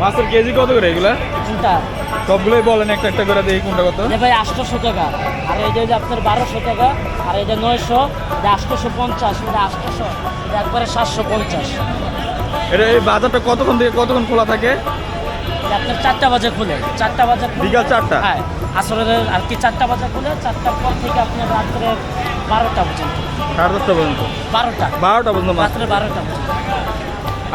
মাছের কেজি কত করে এগুলা? কোনটা সবগুলোই বলেন একটা একটা করে দেখি কোনটা কত? ভাই আটশোশো টাকা। আর এটা হচ্ছে আপনার বারোশো টাকা আর এটা নয়শো এটা আটশোশো পঞ্চাশ এটা আটশোশো এটা একবারে সাতশো পঞ্চাশ। এটা এই বাজারটা কতক্ষণ থেকে কতক্ষণ খোলা থাকে? আপনার চারটা বাজে খুলে চারটা বাজে বিকাল চারটা? হ্যাঁ আসরের আর কি চারটা বাজে খুলে চারটার পর থেকে আপনার রাত্রে বারোটা পর্যন্ত। সাড়ে দশটা পর্যন্ত? বারোটা। বারোটা পর্যন্ত রাত্রে বারোটা পর্যন্ত।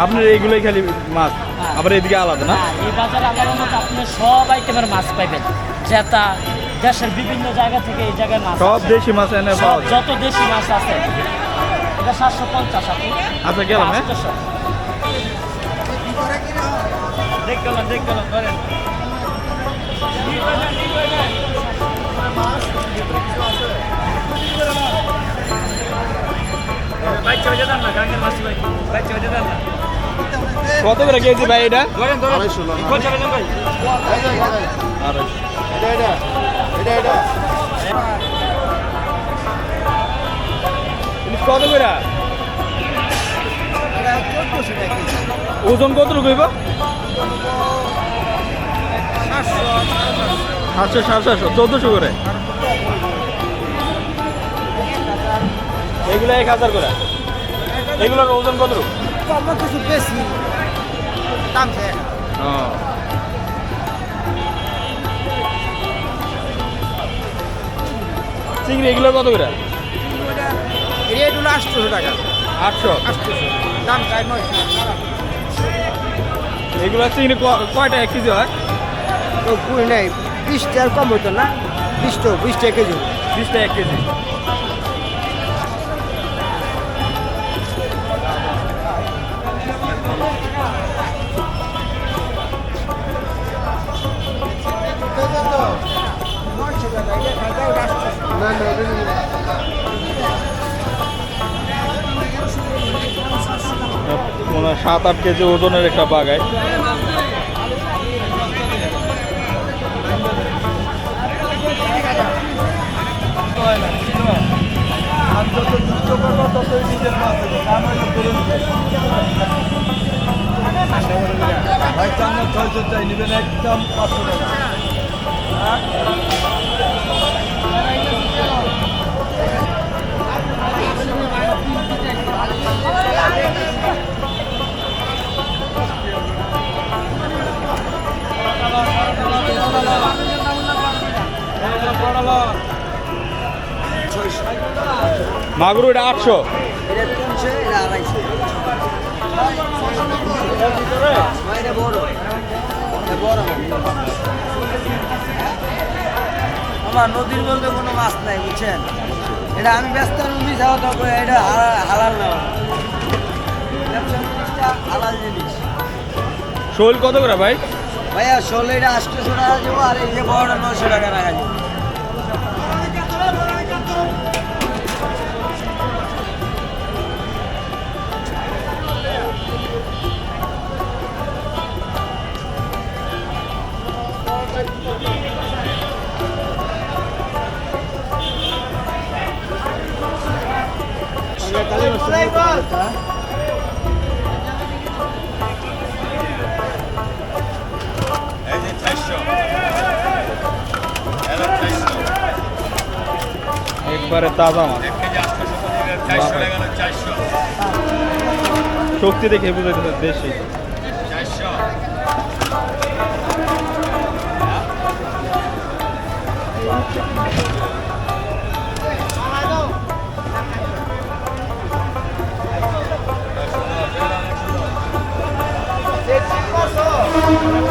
আপনার এইগুলোই খালি মাছ। আবার এদিকে আলাদা না? হ্যাঁ, এই বাজারে আমার মতো আপনি সব আইটেমের মাছ পাইবেন। জেতা দেশের বিভিন্ন জায়গা থেকে এই জায়গায় মাছ সব দেশি মাছ এনে পাওয়া যত দেশি মাছ আছে। এটা সাতশো পঞ্চাশ আপনি। আচ্ছা গেলাম হ্যাঁ। আটশোশো। দেখ গেলাম দেখ গেলাম ধরেন। বাচ্চা হয়ে যেতাম না গাঙ্গের মাছ বাচ্চা হয়ে যেতাম না। কত করে কেজি ভাই এটা? কত করে ওজন কত রকম হইব? সাতশো সাড়ে সাতশো চোদ্দশো করে। এগুলো এক হাজার করে। এগুলোর ওজন কত কিছু বেশি। দাম চাই চিংড়ি এগুলোর কত করে? রেট হলো আটশোশো টাকা। আটশো? আটশোশো। দাম চাই নয়শো। এগুলো চিংড়ি কয়টা এক কেজি হয়? তো কুড়ি নেই বিশ টাকার কম হতো না। বিশ তো বিশ টাকা কেজি। বিশটা এক কেজি। সাত আট কেজি ওজনের একটা বাগায় ছয়শো চাই নেবেন একদম পাঁচশো টাকা। মাগুর এটা আটশো। আমার নদীর বলতে কোনো মাছ নাই বুঝছেন? এটা আমি ব্যস্ত নদী যাওয়া তবে এটা হালা- হালাল না। হালাল জিনিস। শোল কত করে ভাই? ভাইয়া ষোলো এটা আটশোশো টাকা দেবো আর এই যে বড়টা নশো টাকা রাখা যাবে। একবারে তাজা মাছ। শক্তি দেখে বুঝাইতে দেশি। Música